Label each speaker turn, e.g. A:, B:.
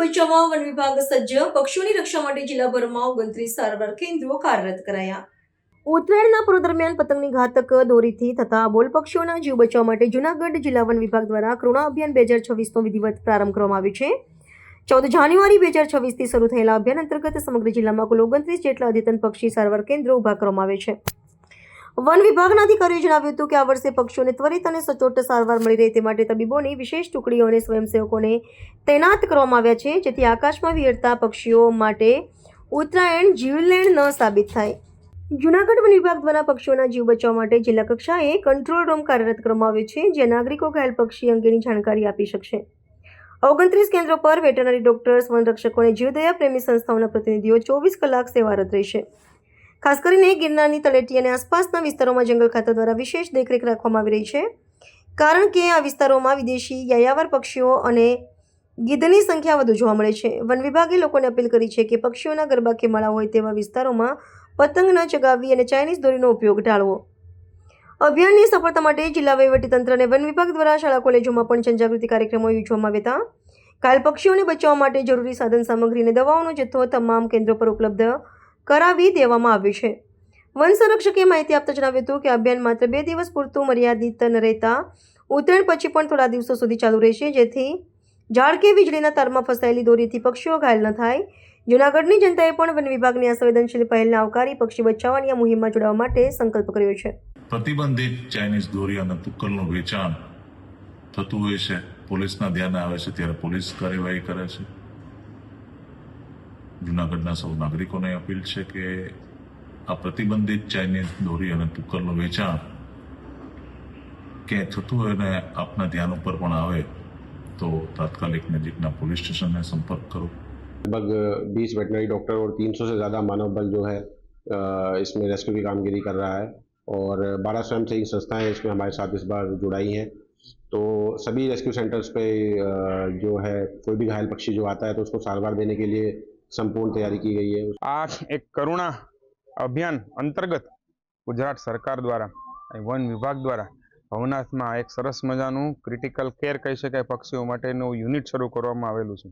A: બચાવવા વન વિભાગ સજ્જ પક્ષીઓની રક્ષા માટે જિલ્લાભરમાં ઓગણત્રીસ સારવાર કેન્દ્રો કાર્યરત કરાયા. ઉત્તરાયણના પૂર્વ દરમિયાન પતંગની ઘાતક દોરીથી થતા બોલ પક્ષીઓના જીવ બચાવવા માટે જૂનાગઢ જિલ્લા વન વિભાગ દ્વારા કરુણા અભિયાન બે હજાર છવ્વીસનો વિધિવત પ્રારંભ કરવામાં આવ્યો છે. ચૌદ જાન્યુઆરી બે હજાર છવ્વીસથી શરૂ થયેલા અભિયાન અંતર્ગત સમગ્ર જિલ્લામાં કુલ ઓગણત્રીસ જેટલા અદ્યતન પક્ષી સારવાર કેન્દ્રો ઊભા કરવામાં આવે છે. વન વિભાગના અધિકારીઓએ જણાવ્યું હતું કે આ વર્ષે પક્ષીઓને ત્વરિત અને સચોટ સારવાર મળી રહે તે માટે તબીબોની વિશેષ ટુકડીઓ અને સ્વયંસેવકોને તૈનાત કરવામાં આવ્યા છે, જેથી આકાશમાં વિહરતા પક્ષીઓ માટે ઉત્તરાયણ જીવલેણ ન સાબિત થાય. જૂનાગઢ વન વિભાગ દ્વારા પક્ષીઓના જીવ બચાવવા માટે જિલ્લા કક્ષાએ કંટ્રોલ રૂમ કાર્યરત કરવામાં આવ્યો છે, જ્યાં નાગરિકો ઘાયલ પક્ષી અંગેની જાણકારી આપી શકશે. ઓગણત્રીસ કેન્દ્રો પર વેટરનરી ડોક્ટર્સ વનરક્ષકો અને જીવદયા પ્રેમી સંસ્થાઓના પ્રતિનિધિઓ ચોવીસ કલાક સેવારત રહેશે. ખાસ કરીને ગિરનારની તળેટી અને આસપાસના વિસ્તારોમાં જંગલ ખાતા દ્વારા વિશેષ દેખરેખ રાખવામાં આવી રહી છે. કારણ કે આ વિસ્તારોમાં વિદેશી યાયાવર પક્ષીઓ અને ગીધની સંખ્યા વધુ જોવા મળે છે. વન વિભાગે લોકોને અપીલ કરી છે કે પક્ષીઓના ગરબા કે માળા હોય તેવા વિસ્તારોમાં પતંગ ન ચગાવવી અને ચાઇનીઝ દોરીનો ઉપયોગ ટાળવો. અભિયાનની સફળતા માટે જિલ્લા વહીવટીતંત્ર અને વન વિભાગ દ્વારા શાળા કોલેજોમાં પણ જનજાગૃતિ કાર્યક્રમો યોજવામાં આવ્યા હતા. ઘાયલ પક્ષીઓને બચાવવા માટે જરૂરી સાધન સામગ્રી અને દવાઓનો જથ્થો તમામ કેન્દ્રો પર ઉપલબ્ધ કરાવી દેવામાં આવ્યું છે. વન સંરક્ષકે માહિતી આપતા જણાવ્યું હતું કે અભિયાન માત્ર બે દિવસ પૂરતું મર્યાદિત ન રહેતા ઉત્તરાયણ પછી પણ થોડા દિવસો સુધી ચાલુ રહેશે, જેથી ઝાડ કે વીજળીના તારમાં ફસાયેલી દોરીથી પક્ષીઓ ઘાયલ ન થાય. જૂનાગઢની જનતાએ પણ વન વિભાગની આ સંવેદનશીલ પહેલને આવકારી પક્ષી બચાવવાની આ મુહિમમાં જોડાવા માટે સંકલ્પ કર્યો છે.
B: પ્રતિબંધિત ચાઇનીઝ દોરી અને તુક્કલનું વેચાણ થતું હોય છે. પોલીસના ધ્યાને આવે છે, ત્યારે પોલીસ કાર્યવાહી કરે છે. જુનાગઢના સૌ નાગરિકોને અપીલ છે કે આ પ્રતિબંધિત ચાઇનીઝ દોરી અને તુક્કલનું વેચાણ ક્યાંય થતું હોય ને આપના ધ્યાન ઉપર પણ આવે તો તાત્કાલિક નજીકના પોલીસ સ્ટેશનને સંપર્ક કરો
C: लगभग बीस वेटनरी डॉक्टर और 300 से ज़्यादा मानव बल जो है अ, इसमें रेस्क्यू की कामगिरी कर रहा है और 12 स्वयंसेवी संस्थाएं इसमें हमारे साथ इस बार जुड़ाई हैं तो सभी रेस्क्यू सेंटर्स पे अ, जो है कोई भी घायल पक्षी जो आता है तो उसको सारवार देने के लिए संपूर्ण तैयारी की गई है
D: આ એક કરુણા અભિયાન અંતર્ગત ગુજરાત સરકાર દ્વારા અને વન વિભાગ દ્વારા ભવનાથમાં એક સરસ મજાનું ક્રિટિકલ કેર કહી શકાય પક્ષીઓ માટેનું યુનિટ શરૂ કરવામાં આવેલું છે